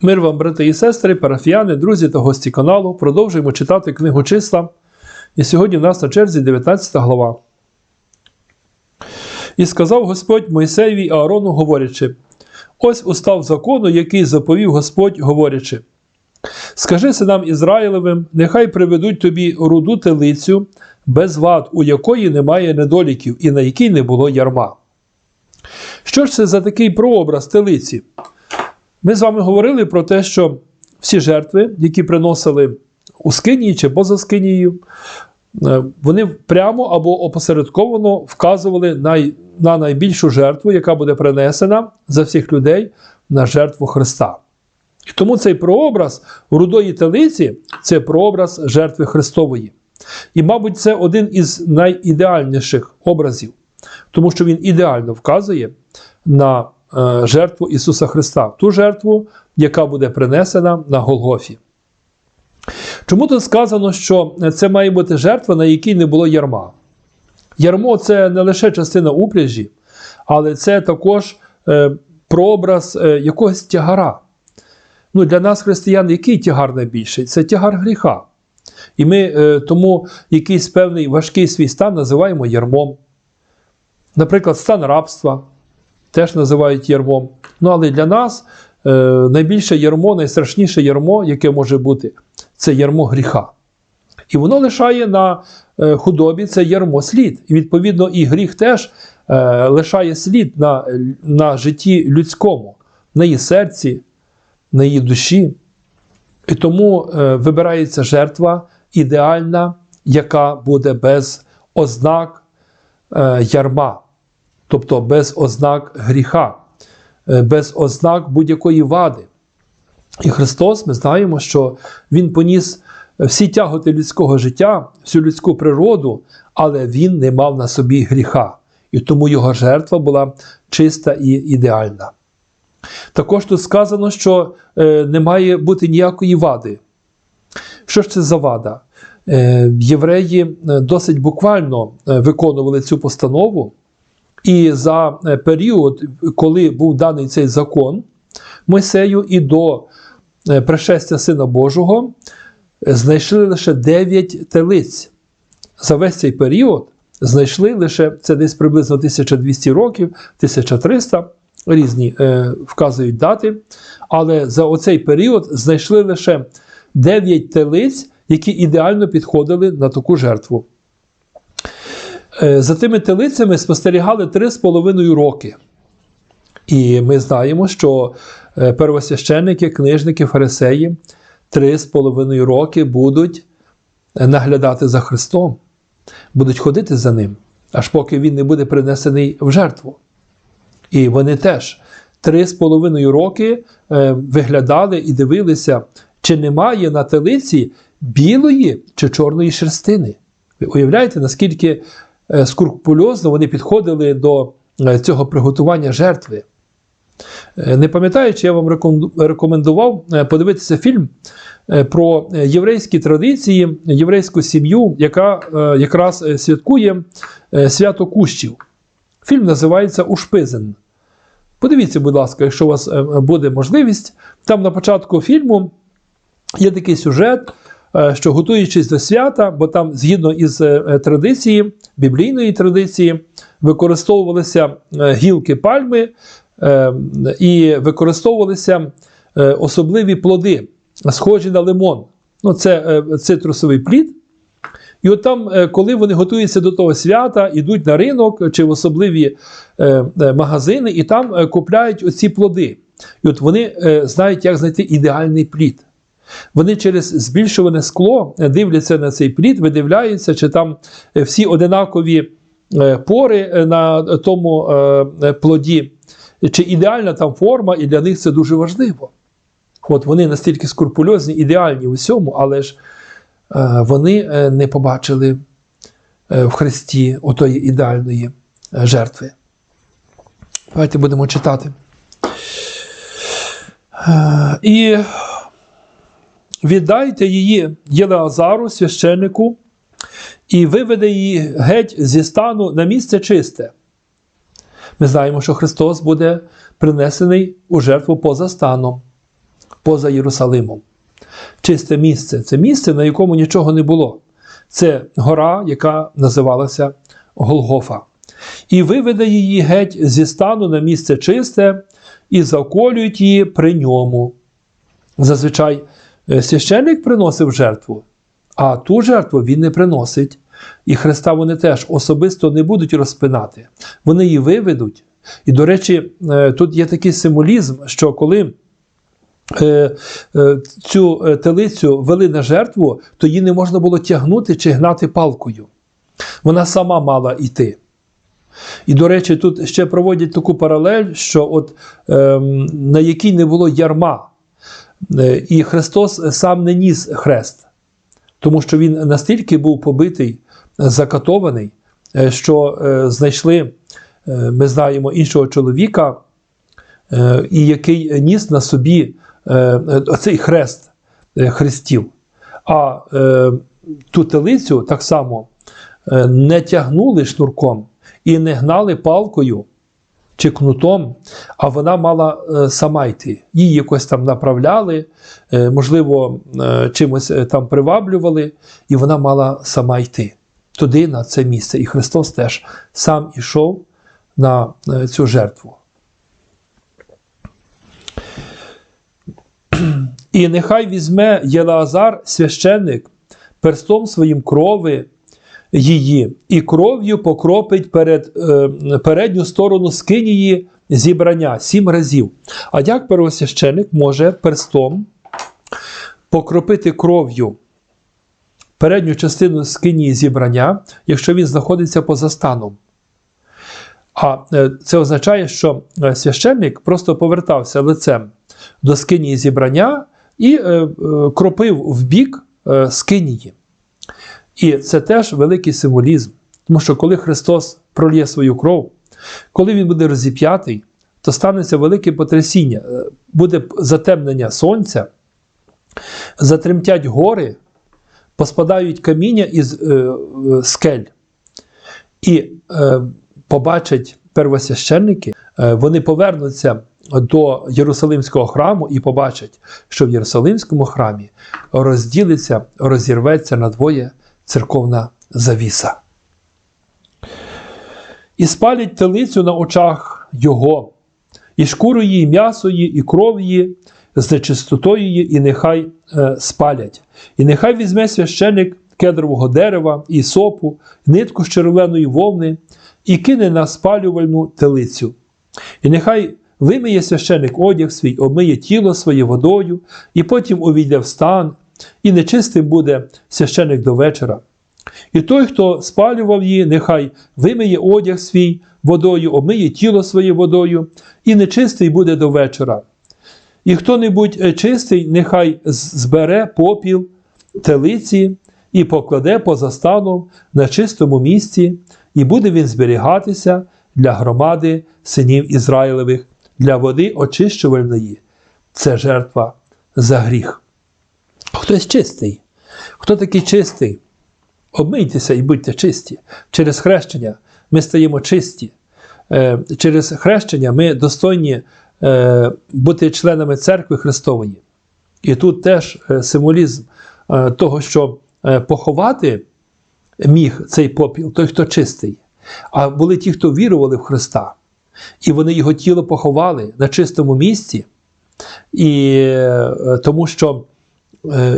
Мир вам, брати і сестри, парафіяни, друзі та гості каналу. Продовжуємо читати книгу числа. І сьогодні в нас на черзі 19 глава. І сказав Господь Мойсеєві Аарону, говорячи: Ось устав закону, який заповів Господь, говорячи: Скажи синам Ізраїлевим, нехай приведуть тобі руду телицю, без вад, у якої немає недоліків і на якій не було ярма. Що ж це за такий прообраз телиці? Ми з вами говорили про те, що всі жертви, які приносили у скинії чи поза скинією, е, вони прямо або опосередковано вказували на найбільшу жертву, яка буде принесена за всіх людей на жертву Христа. І тому цей прообраз рудої телиці це прообраз жертви Христової. І, мабуть, це один із найідеальніших образів, тому що він ідеально вказує на жертву Ісуса Христа, ту жертву, яка буде принесена на Голгофі. Чому тут сказано, що це має бути жертва, на якій не було ярма? Ярмо це не лише частина упряжі, але це також е, прообраз е, якогось тягара. Ну, Для нас, християн, який тягар найбільший? Це тягар гріха. І ми е, тому якийсь певний важкий свій стан називаємо ярмом. Наприклад, стан рабства теж називають ярмом. Ну, але для нас е, найбільше ярмо, найстрашніше ярмо, яке може бути, це ярмо гріха. І воно лишає на е, худобі це ярмо слід. І відповідно, і гріх теж е, лишає слід на, на житті людському, на її серці, на її душі. І тому е, вибирається жертва ідеальна, яка буде без ознак е, ярма, тобто без ознак гріха, е, без ознак будь-якої вади. І Христос, ми знаємо, що Він поніс всі тяготи людського життя, всю людську природу, але Він не мав на собі гріха. І тому його жертва була чиста і ідеальна. Також тут сказано, що е, не має бути ніякої вади. Що ж це за вада? Е, євреї е, досить буквально е, виконували цю постанову, і за е, період, коли був даний цей закон Мойсею і до е, пришестя Сина Божого, е, знайшли лише 9 телиць. За весь цей період знайшли лише це десь приблизно 1200 років, 1300 різні е, вказують дати, але за оцей період знайшли лише 9 телиць, які ідеально підходили на таку жертву. Е, за тими телицями спостерігали 3,5 роки. І ми знаємо, що е, первосвященники, книжники, фарисеї 3,5 роки будуть наглядати за Христом, будуть ходити за Ним, аж поки Він не буде принесений в жертву. І вони теж три з половиною роки е, виглядали і дивилися, чи немає на телиці білої чи чорної шерстини. Ви уявляєте, наскільки е, скрупульозно вони підходили до е, цього приготування жертви. Е, Не пам'ятаю, чи я вам рекомендував е, подивитися фільм е, про е, єврейські традиції, єврейську сім'ю, яка е, якраз е, святкує е, свято кущів. Фільм називається Ушпизен. Подивіться, будь ласка, якщо у вас е, буде можливість. Там на початку фільму є такий сюжет, е, що готуючись до свята, бо там, згідно із е, традиції, біблійної традиції, використовувалися е, гілки пальми е, і використовувалися е, особливі плоди, схожі на лимон. Ну, це е, цитрусовий плід. І от там, е, коли вони готуються до того свята, йдуть на ринок чи в особливі е, е, магазини, і там е, купляють оці плоди. І от вони е, знають, як знайти ідеальний плід. Вони через збільшуване скло е, дивляться на цей плід, видивляються, чи там е, всі одинакові е, пори на тому плоді, чи ідеальна там форма, і для них це дуже важливо. От вони настільки скрупульозні, ідеальні в усьому, але ж вони не побачили в Христі отої ідеальної жертви. Давайте будемо читати. І віддайте її Єлеазару, священнику, і виведе її геть зі стану на місце чисте. Ми знаємо, що Христос буде принесений у жертву поза станом. поза Єрусалимом. Чисте місце це місце, на якому нічого не було. Це гора, яка називалася Голгофа. І виведе її геть зі стану на місце чисте і заколюють її при ньому. Зазвичай священник приносив жертву, а ту жертву він не приносить. І Христа вони теж особисто не будуть розпинати. Вони її виведуть. І, до речі, е, тут є такий символізм, що коли е, е, цю е, телицю вели на жертву, то її не можна було тягнути чи гнати палкою. Вона сама мала йти. І, до речі, тут ще проводять таку паралель, що от, ем, на якій не було ярма, Е, і Христос сам не ніс хрест, тому що він настільки був побитий, закатований, е, що е, знайшли, е, ми знаємо, іншого чоловіка, е, і який ніс на собі е, оцей хрест е, хрестів. А е, ту телицю так само е, не тягнули шнурком і не гнали палкою чи кнутом, а вона мала е, сама йти. Її якось там направляли, е, можливо, е, чимось там приваблювали, і вона мала сама йти туди, на це місце. І Христос теж сам ішов на цю жертву. І нехай візьме Єлаазар, священник, перстом своїм крови її, і кров'ю покропить перед, е, передню сторону скинії зібрання сім разів. А як первосвященик може перстом покропити кров'ю передню частину скинії зібрання, якщо він знаходиться поза станом? А е, це означає, що е, священник просто повертався лицем до скинії зібрання і е, кропив в бік скинії. І це теж великий символізм. Тому що коли Христос пролє свою кров, коли Він буде розіп'ятий, то станеться велике потрясіння, Е, буде затемнення сонця, затремтять гори, поспадають каміння із е, е, скель. І е, побачать первосвященники, е, вони повернуться до Єрусалимського храму і побачать, що в Єрусалимському храмі розділиться, розірветься надвоє церковна завіса. І спалять телицю на очах його, і шкуру її, м'ясо її, і кров її, з нечистотою її, і нехай е, спалять. І нехай візьме священик кедрового дерева, і сопу, нитку з червоної вовни, і кине на спалювальну телицю. І нехай вимиє священик одяг свій, обмиє тіло своє водою, і потім увійде в стан, і нечистим буде священик до вечора. І той, хто спалював її, нехай вимиє одяг свій водою, обмиє тіло своє водою, і нечистий буде до вечора. І хто-небудь е, чистий, нехай збере попіл телиці і покладе поза станом на чистому місці, і буде він зберігатися для громади синів Ізраїлевих, для води очищувальної. Це жертва за гріх. Хтось чистий. Хто такий чистий? Обмийтеся і будьте чисті. Через хрещення ми стаємо чисті. Е, Через хрещення ми достойні е, бути членами церкви Христової. І тут теж е, символізм того, що поховати міг цей попіл, той, хто чистий. А були ті, хто вірували в Христа. І вони його тіло поховали на чистому місці. І тому що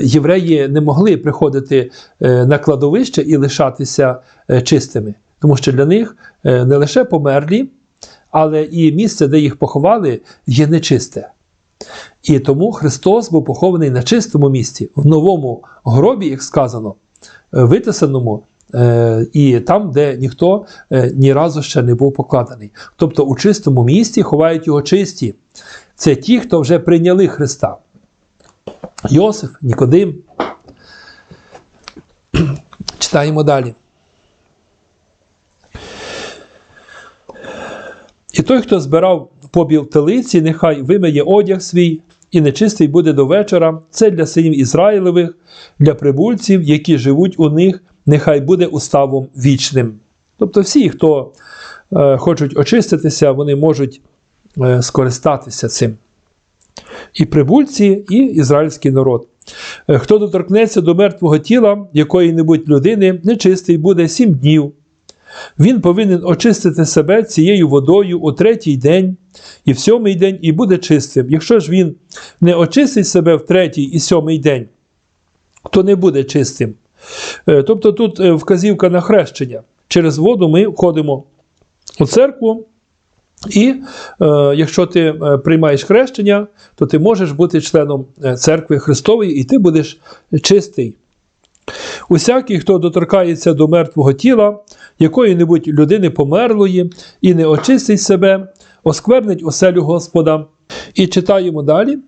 євреї не могли приходити е, на кладовище і лишатися е, чистими, тому що для них е, не лише померлі, але і місце, де їх поховали, є нечисте. І тому Христос був похований на чистому місці, в новому гробі, як сказано, е, витисаному, е, і там, де ніхто е, ні разу ще не був покладений. Тобто у чистому місці ховають його чисті. Це ті, хто вже прийняли Христа. Йосиф, Нікодим. Читаємо далі. І той, хто збирав побіл телиці, нехай вимиє одяг свій, і нечистий буде до вечора. Це для синів Ізраїлевих, для прибульців, які живуть у них, нехай буде уставом вічним. Тобто всі, хто е, хочуть очиститися, вони можуть е, скористатися цим. І прибульці, і ізраїльський народ. Е, Хто доторкнеться до мертвого тіла якої-небудь людини, нечистий буде сім днів. Він повинен очистити себе цією водою у третій день і в сьомий день, і буде чистим. Якщо ж він не очистить себе в третій і сьомий день, то не буде чистим. Е, Тобто тут е, вказівка на хрещення. Через воду ми входимо у церкву, і е, якщо ти е, приймаєш хрещення, то ти можеш бути членом е, церкви Христової, і ти будеш чистий. Усякий, хто доторкається до мертвого тіла, якої-небудь людини померлої, і не очистить себе, осквернить оселю Господа. І читаємо далі.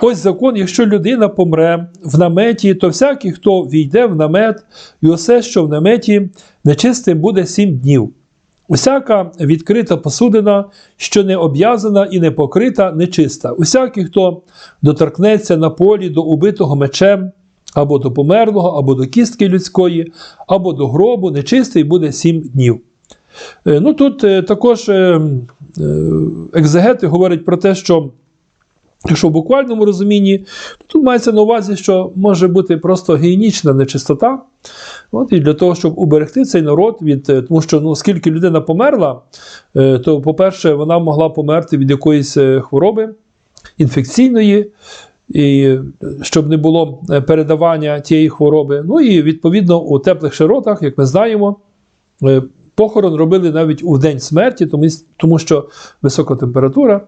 Ось закон, якщо людина помре в наметі, то всякий, хто війде в намет, і усе, що в наметі, нечистим буде сім днів. Усяка відкрита посудина, що не обв'язана і не покрита, нечиста. Усякий, хто доторкнеться на полі до убитого мечем, або до померлого, або до кістки людської, або до гробу, нечистий буде сім днів. Е, Ну тут е, також е, е, екзегети говорять про те, що Якщо в буквальному розумінні, то тут мається на увазі, що може бути просто гігієнічна нечистота. От, і для того, щоб уберегти цей народ від. е, Тому що ну, оскільки людина померла, е, то, по-перше, вона могла померти від якоїсь е, хвороби інфекційної, і щоб не було передавання тієї хвороби. Ну і відповідно у теплих широтах, як ми знаємо, Похорон робили навіть у день смерті, тому, що висока температура,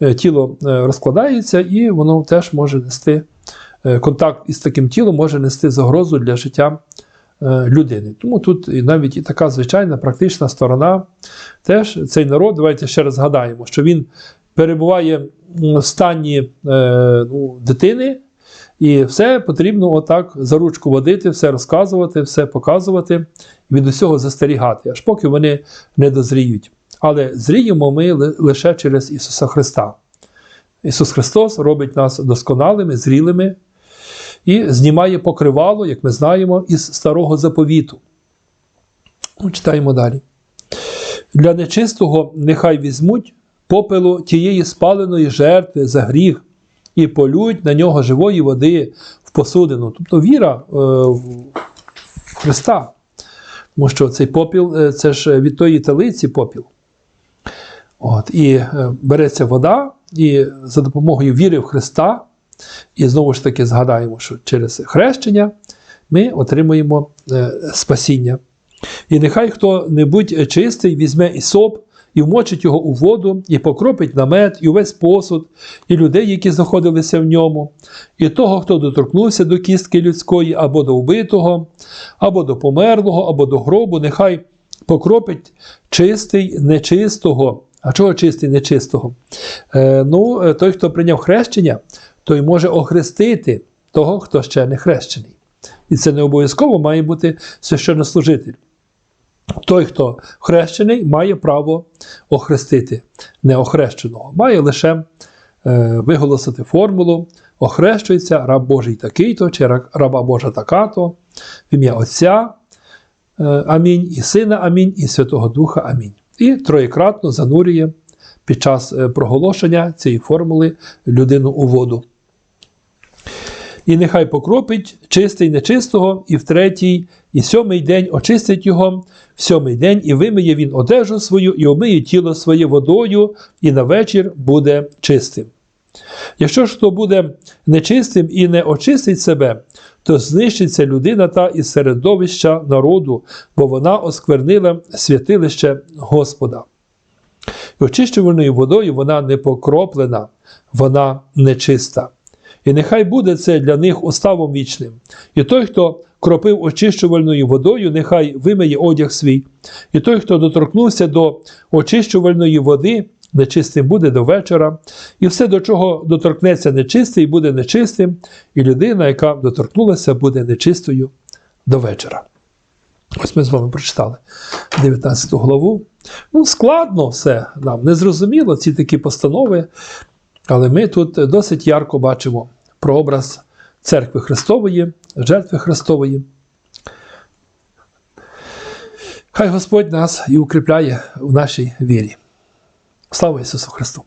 е, тіло е, розкладається і воно теж може нести е, контакт із таким тілом, може нести загрозу для життя людини. Тому тут і навіть і така звичайна практична сторона. Теж цей народ, давайте ще раз згадаємо, що він перебуває в стані ну, дитини. І все потрібно отак за ручку водити, все розказувати, все показувати, від усього застерігати, аж поки вони не дозріють. Але зріємо ми лише через Ісуса Христа. Ісус Христос робить нас досконалими, зрілими і знімає покривало, як ми знаємо, із старого заповіту. Ну, Читаємо далі. Для нечистого нехай візьмуть попелу тієї спаленої жертви за гріх і полють на нього живої води в посудину. Тобто віра е, в Христа. Тому що цей попіл е, це ж від тої талиці попіл. От, і е, береться вода, і за допомогою віри в Христа, і знову ж таки згадаємо, що через хрещення ми отримуємо спасіння. І нехай хто-небудь чистий візьме ісоп, і вмочить його у воду, і покропить намет, і увесь посуд, і людей, які знаходилися в ньому, і того, хто доторкнувся до кістки людської, або до вбитого, або до померлого, або до гробу, нехай покропить чистий нечистого. А чого чистий нечистого? Е, ну, е, той, хто прийняв хрещення, той може охрестити того, хто ще не хрещений. І це не обов'язково має бути священнослужитель. Той, хто хрещений, має право охрестити неохрещеного. Має лише е, виголосити формулу, охрещується раб Божий такий-то, чи раба Божа така-то, в ім'я Отця е, Амінь, і Сина Амінь, і Святого Духа Амінь. І троєкратно занурює під час е, проголошення цієї формули людину у воду. І нехай покропить чистий нечистого, і в третій, і сьомий день очистить його, в сьомий день і вимиє він одежу свою, і омиє тіло своє водою, і на вечір буде чистим. Якщо ж хто буде нечистим і не очистить себе, то знищиться людина та із середовища народу, бо вона осквернила святилище Господа. І очищуваною водою вона не покроплена, вона нечиста. І нехай буде це для них уставом вічним. І той, хто кропив очищувальною водою, нехай вимиє одяг свій. І той, хто доторкнувся до очищувальної води, нечистим буде до вечора. І все, до чого доторкнеться нечистий, буде нечистим, і людина, яка доторкнулася, буде нечистою до вечора. Ось ми з вами прочитали 19 главу. Ну, складно все нам, незрозуміло ці такі постанови. Але ми тут досить ярко бачимо прообраз церкви Христової, жертви Христової. Хай Господь нас і укріпляє в нашій вірі. Слава Ісусу Христу!